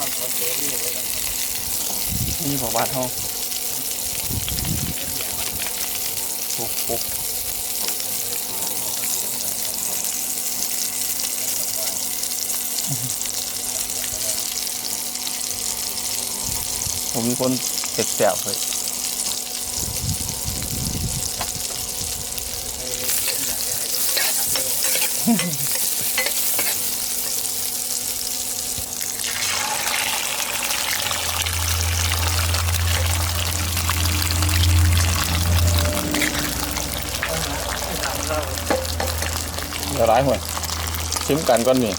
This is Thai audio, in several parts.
นี่พอบ้านห้องปลูกปลูกผมมีคนเจ็บแสบเลยเดี๋ายหัวชิมกันก่อนนี่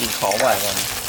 กินของไหวกัน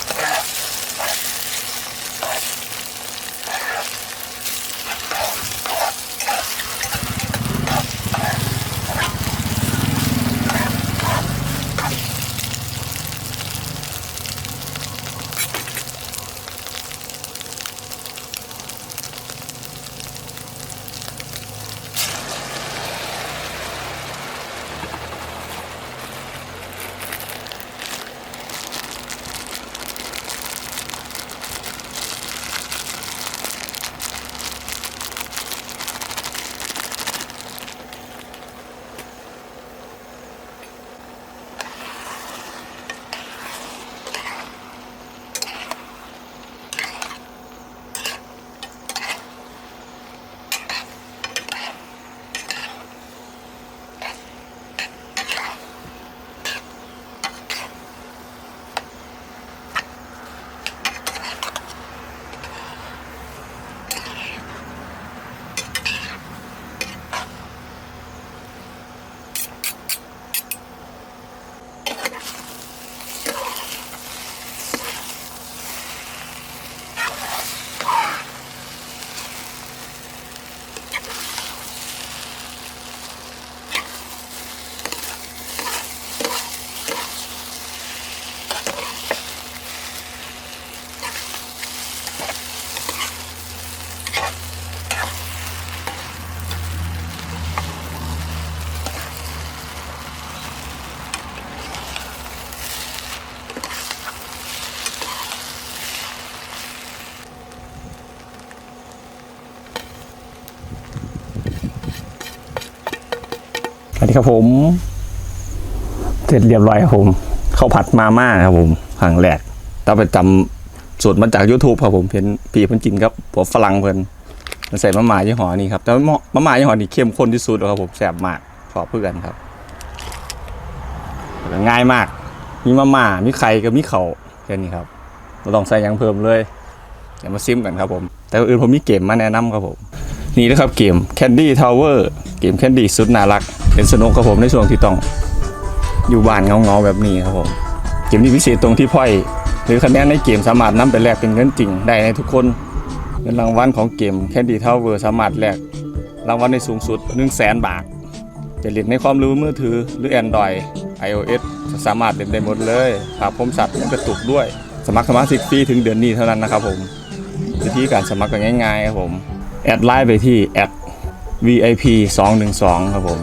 สวัสดีครับผม เสร็จเรียบร้อยครับผมข้าวผัดมาม่าครับผมครั้งแรกต้องไปจำสูตรมาจาก YouTube ครับผมเห็นปีเพิ่นกินครับผัวฝรั่งเพิ่นมันใส่มะม่ายี่ห้อนี้ครับแต่ว่ามะม่ายี่ห้อนี้เข้มข้นที่สุดครับผมแซ่บมากชอบเพื่อนครับง่ายมาก มีมะม่ามีไข่กับมีเข่าแค่นี้ครับไม่ต้องใส่ยังเพิ่มเลยเดี๋ยวมาซิมกันครับผม แต่อนอื่นผมมีเกมมาแนะนำครับผม นี่นะครับเกม Candy Tower เกม Candy สุดน่ารัก เป็นสนุกครับผมในช่วงที่ต้องอยู่บ้านเงาๆแบบนี้ครับผมเกมนี้พิเศษตรงที่พ่อย หรือคะแนนในเกมสามารถนำไปแลกเป็นเงินจริงได้ในทุกคนเงินรางวัลของเกม Candy Tower สามารถแลกรางวัลในสูงสุด 1 0 0 0 0แสนบาทจะเล่นในความรู้มือถือหรือ Android iOS สามารถเล่นได้หมดเลยภาพคมชัดและกระตุกด้วย สมัครสมาชิกฟรีถึงเดือนนี้เท่านั้นนะครับผมวิธีการสมัครก็ง่ายๆครับผม แอดไลน์ไปที่แอด VIP 212ครับผม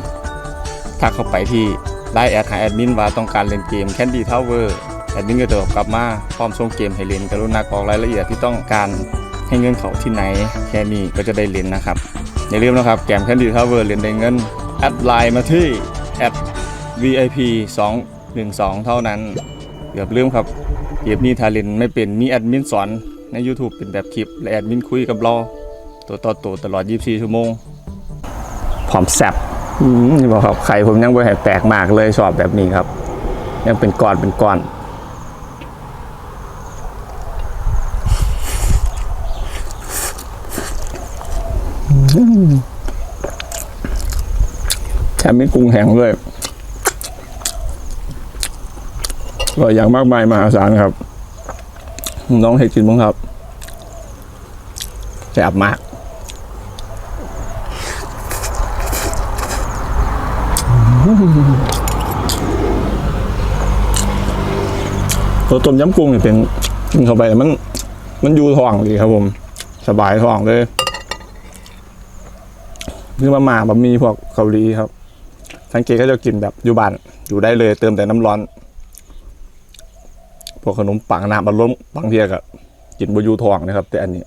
ทักเข้าไปที่ไลน์แอดหาแอดมินว่าต้องการเล่นเกม Candy Tower แอดมินก็จะตอบกลับมาพร้อมส่งเกมให้เล่นกรุณากรอกรายละเอียดที่ต้องการให้เงินเขาที่ไหนแค่นี้ก็จะได้เล่นนะครับ อย่าลืมนะครับเกม Candy Tower เล่นได้เงินแอดไลน์มาที่แอด VIP 212 เท่านั้นเกือบลืมครับเกมนี้ทาเล่นไม่เป็นมีแอดมินสอนใน YouTube เป็นแบบคลิปและแอดมินคุยกับเราตัวต่อตัวตลอด 24 ชั่วโมงพร้อมแซบ บอกครับไข่ผมยังบริหาแตกมากเลยสอบแบบนี้ครับ ยังเป็นก้อนเป็นก้อนแถมไม่กุ้งแห้งเลยอร่อย่างมากมายมหาศาลครับ น้องเห็ดกินบ้างครับแซ่บมาก ตัวต้มยำกุ้งเนี่ยเป็นกินเข้าไปมัน มันอยู่ท้องดีครับผม สบายท้องเลยคือมาหม่าบะหมี่พวกเกาหลีครับ สังเกตก็จะกินแบบอยู่บ้านอยู่ได้เลย เติมแต่น้ำร้อน พวกขนมปังน้ำบัลล้มบางทีก็กินบอยูทองนะครับ แต่อันนี้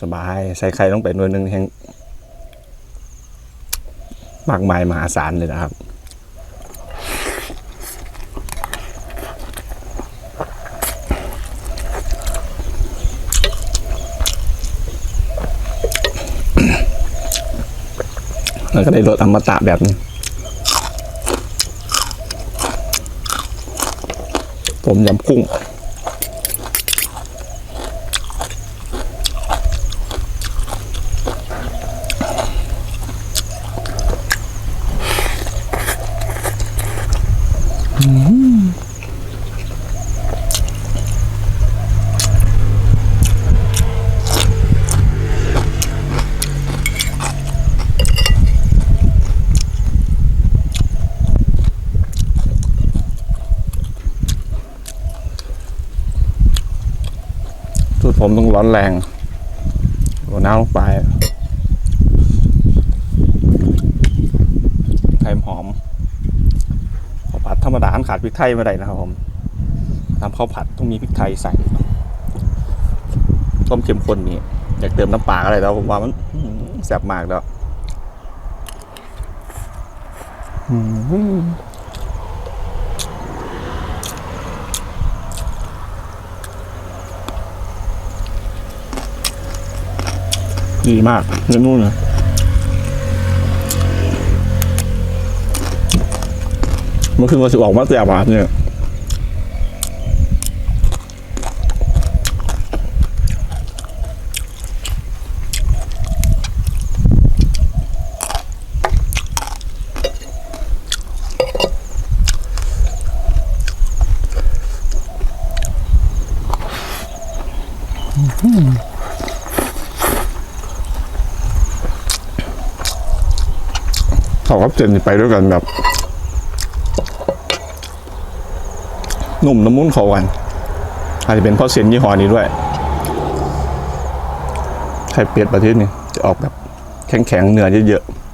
สบายใส่ไข่ต้องไปหน่วยหนึ่งแห่งมากมายมหาศาลเลยนะครับ แล้วก็ได้รสอมตะแบบนี้ ผมยำกุ้ง ผมต้องร้อนแรงหัวน้ำลงไปไข่หอมข้าวผัดธรรมดาขาดพริกไทยไม่ได้นะครับผมทำข้าวผัดต้องมีพริกไทยใส่ต้มเค็มข้นนี่อยากเติมน้ำปลาอะไรแล้วผมว่ามันแซ่บมากแล้ว อื้อ ดีมากเนื้อนุ่นนะเมื่อคืนวันสิออกมาแซ่บอะเนี่ย เขากับเจ็ดไปด้วยกันแบบหนุ่มน้ำมุ้นเขากัน อาจจะเป็นเพราะเสียงยี่ห้อนี้ด้วยไข่เป็ดประเทศนี้จะออกแบบแข็งๆเนื้อเยอะๆ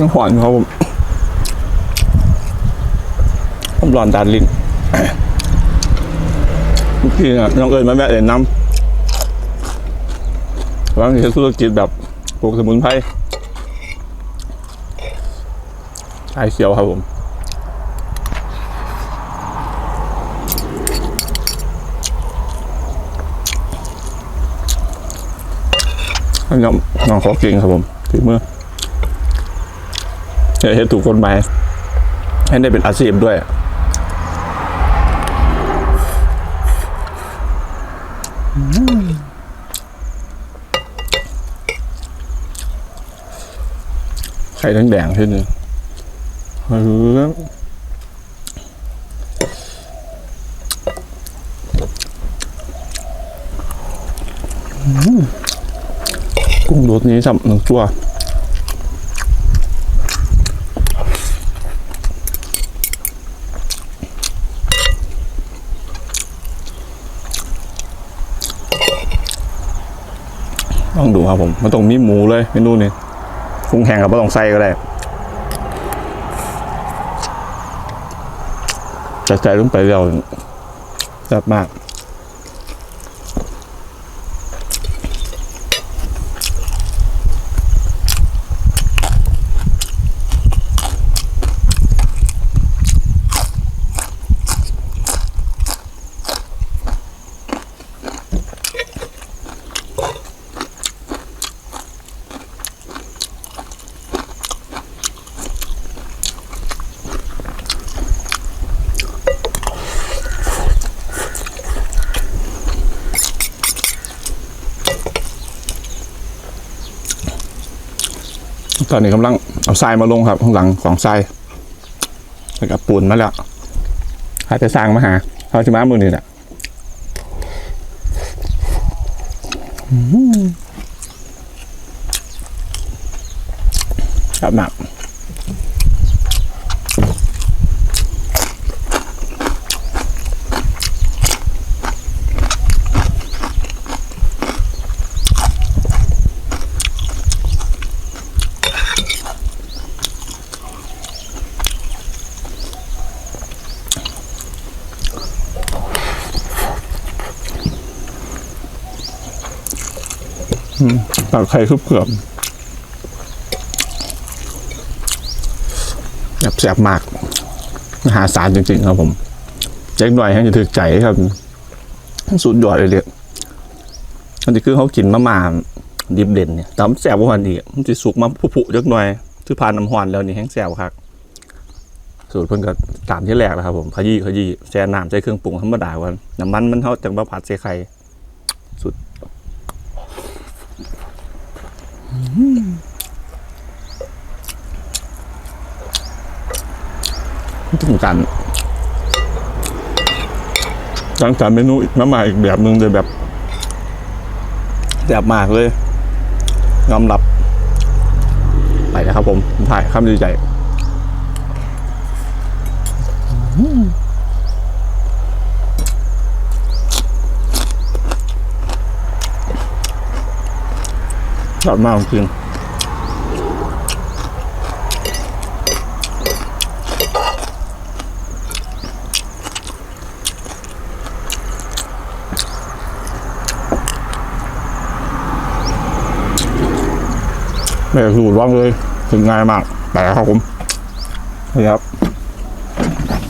ยังหวานครับผมผมร้อนดานลิ้นเมื่อกี้น่ะน้องเอิญมาแวะเอ็นน้ำบางทีธุรกิจแบบปลูกสมุนไพรชายเขียวครับผมอันนี้น้องขอเก่งครับผมถือมืออ เห็นถูกกฎหมายให้ได้เป็นอาชีพด้วย ไข่แดงๆที่นี่เฮ้ยกุ้งรสนี้สับหนึ่งตัว ต้องดูครับผมมันต้องมีหมูเลยเมนูนี้กุ้งแห้งกับปลาต้องไส้ก็ได้จะใจลงไปเดียวแซ่บมาก ตอนนี้กำลังเอาทรายมาลงครับข้างหลังของทรายแล้วก็ปูนมาแล้วอาจะสร้างมาหาเขาจะมามือนี่แหละอืมครับหนัก ตักไข่คึบเกือบแบบแสบมากมหาศาลจริงๆครับผมแจ็คหน่อยให้จะถึกใจครับสุดยอดเลยเลยอันนี้คือเขากินมาม่าดิบเด่นเนี่ยแต่มันแสบกว่าอันอีกมันจะสุกมาผุๆจักหน่อยที่พานน้ำหวานแล้วนี่แห้งแสบครับสูตรเพิ่นก็ตามที่แรกแล้วครับผมขยี้ขยี้แช่น้ำใส่เครื่องปรุงธรรมดาวันน้ำมันมันเท่าจังบะผัดใส่ไข่สุด อืมถึงกันจังสรรค์เมนูน้ำมาม่าอีกแบบหนึ่งเลยแบบ แบบมากเลยยอมรับ ไปนะครับผมผมถ่ายคำดีใจ ชอบมากจริงไม่สูตรว่างเลยถึงง่ายมากไปครับผมนี่ครับ